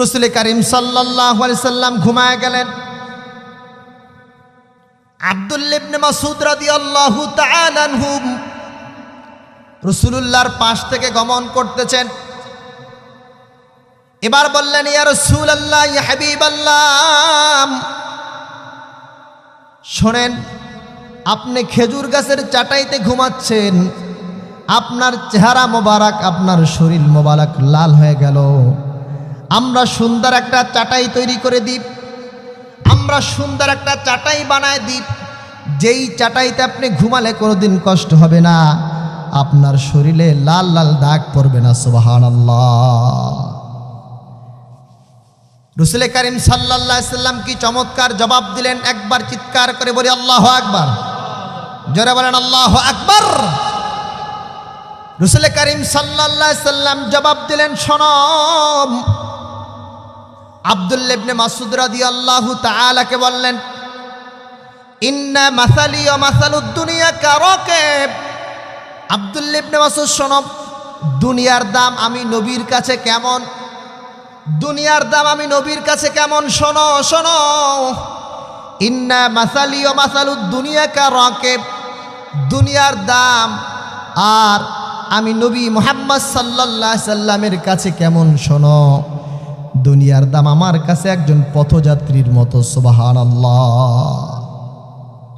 রসুল করিম সাল্লাহ সাল্লাম ঘুমায় গেলেন। আবদুল্লিবনে মাসুদ রাদি আল্লাহু তাআলাহুম রসুলুল্লাহর পাশ থেকে গমন করতেছেন। এবার বললেন, ইয়া রসুল আল্লাহ ইয়া হাবিব আল্লাহ শোনেন, আপনি খেজুর গাছের চাটাইতে ঘুমাচ্ছেন, আপনার চেহারা মোবারক, আপনার শরীর মোবারক লাল হয়ে গেল। আমরা সুন্দর একটা চাটাই তৈরি করে দিই। আমরা সুন্দর একটা চাটাই বানায় দিই। যেই চাটাইতে আপনি ঘুমালে কোনোদিন কষ্ট হবে না। আপনার শরীরে লাল লাল দাগ পড়বে না সুবাহান রসুলে করিম সাল্লাহ সাল্লাম কি চমৎকার জবাব দিলেন? একবার চিৎকার করে বলি, আল্লাহ আকবার। জোরে বলেন, আল্লাহ আকবার। রসুল করিম সাল্লাহ সাল্লাম জবাব দিলেন সনম আবদুল্লেবনে মাসুদ রাদি আল্লাহ তালাকে বললেন, ইন্না মাসালি ও মাসালুদ্দুনিয়া কারকে আবদুল্লেবনে মাসুদ সনম দুনিয়ার দাম আমি নবীর কাছে কেমন? দুনিয়ার দাম আমি নবীর কাছে কেমন? শোনো শোনো, ইন্না মাসালি ও মাসালুদ দুনিয়া কারকে দুনিয়ার দাম আর আমি নবী মোহাম্মদ সাল্লাহ সাল্লামের কাছে কেমন? শোনো। দুনিয়ার দাম আমার কাছে একজন পথযাত্রীর মতো সুবাহান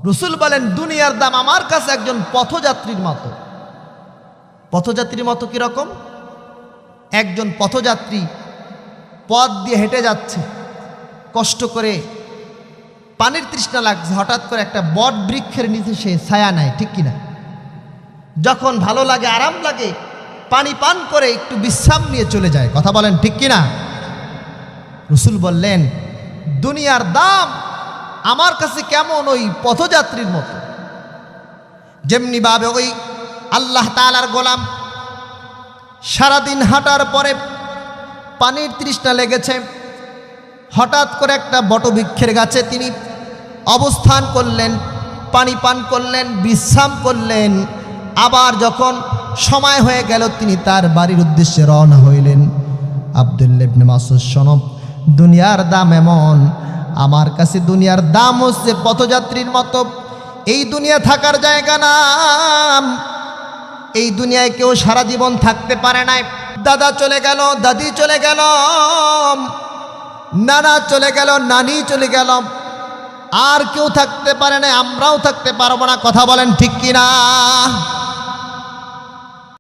রসুল বলেন, দুনিয়ার দাম আমার কাছে একজন পথযাত্রীর মতো। পথযাত্রীর মতো কীরকম একজন পথযাত্রী পথ দিয়ে হেঁটে যাচ্ছে, কষ্ট করে পানির তৃষ্ণা লাগছে, হঠাৎ করে একটা বট বৃক্ষের নিচে সে ছায়া নেয়, ঠিক কিনা? যখন ভালো লাগে, আরাম লাগে, পানি পান করে একটু বিশ্রাম নিয়ে চলে যায়, কথা বলেন ঠিক কিনা? রসুল বললেন, দুনিয়ার দাম আমার কাছে কেমন ওই পথযাত্রীর মতো? যেমনি ভাবে ওই আল্লাহ তালার গোলাম সারাদিন হাঁটার পরে পানির তৃষ্ণা লেগেছে, হঠাৎ করে একটা বটবৃক্ষের গাছে তিনি অবস্থান করলেন, পানি পান করলেন, বিশ্রাম করলেন। আবার যখন সময় হয়ে গেল, তিনি তার বাড়ির উদ্দেশ্যে রওনা হইলেন। আবদুল্লেবনে মাসুদ সনব দুনিয়ার দাম এমন। আমার কাছে দুনিয়ার দাম হচ্ছে পথযাত্রীর মতো। এই দুনিয়া থাকার জায়গা নাম। এই দুনিয়ায় কেউ সারা জীবন থাকতে পারে নাই। দাদা চলে গেল, দাদি চলে গেল, নানা চলে গেল, নানি চলে গেল। আর কেউ থাকতে পারে না আমরাও থাকতে পারব না, কথা বলেন ঠিক কিনা?